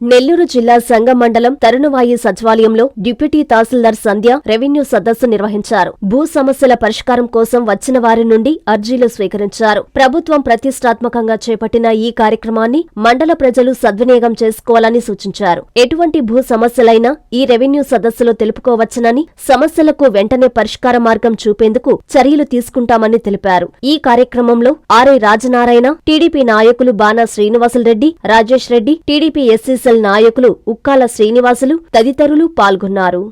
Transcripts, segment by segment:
నెల్లూరు జిల్లా సంగం మండలం తరుణవాయి సచివాలయంలో డిప్యూటీ తహసీల్దార్ సంధ్య రెవెన్యూ సదస్సు నిర్వహించారు. భూ సమస్యల పరిష్కారం కోసం వచ్చిన వారి నుండి అర్జీలు స్వీకరించారు. ప్రభుత్వం ప్రతిష్టాత్మకంగా చేపట్టిన ఈ కార్యక్రమాన్ని మండల ప్రజలు సద్వినియోగం చేసుకోవాలని సూచించారు. ఎటువంటి భూ సమస్యలైనా ఈ రెవెన్యూ సదస్సులో తెలుపుకోవచ్చునని సమస్యలకు వెంటనే పరిష్కార మార్గం చూపేందుకు చర్యలు తీసుకుంటామని తెలిపారు. ఈ కార్యక్రమంలో ఆర్ఐ రాజనారాయణ టీడీపీ నాయకులు Bana Srinivasula Reddy Rajesh Reddy TDP SC cell నాయకులు ఉక్కాల శ్రీనివాసులు తదితరులు పాల్గొన్నారు.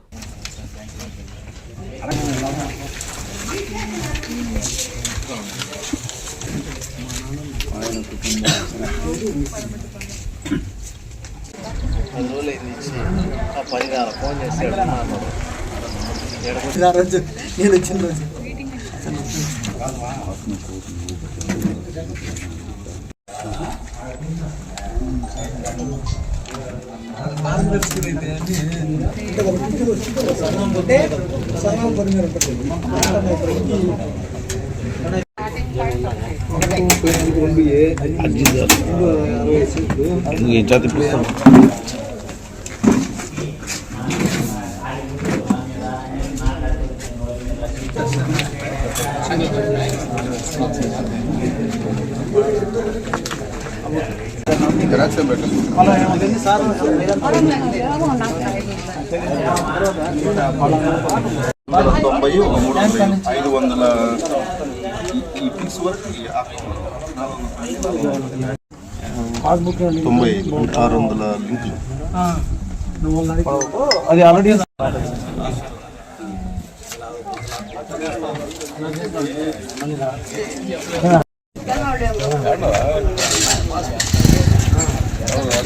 నేను రోజులు ఇచ్చి ఆ పని కాదు ఫోన్ చేసి ఆ తొంభై ఒక మూడు వందల ఐదు వందల ఈ- ఈ వరకు తొంభై ఆరు వందల లింకులు అది already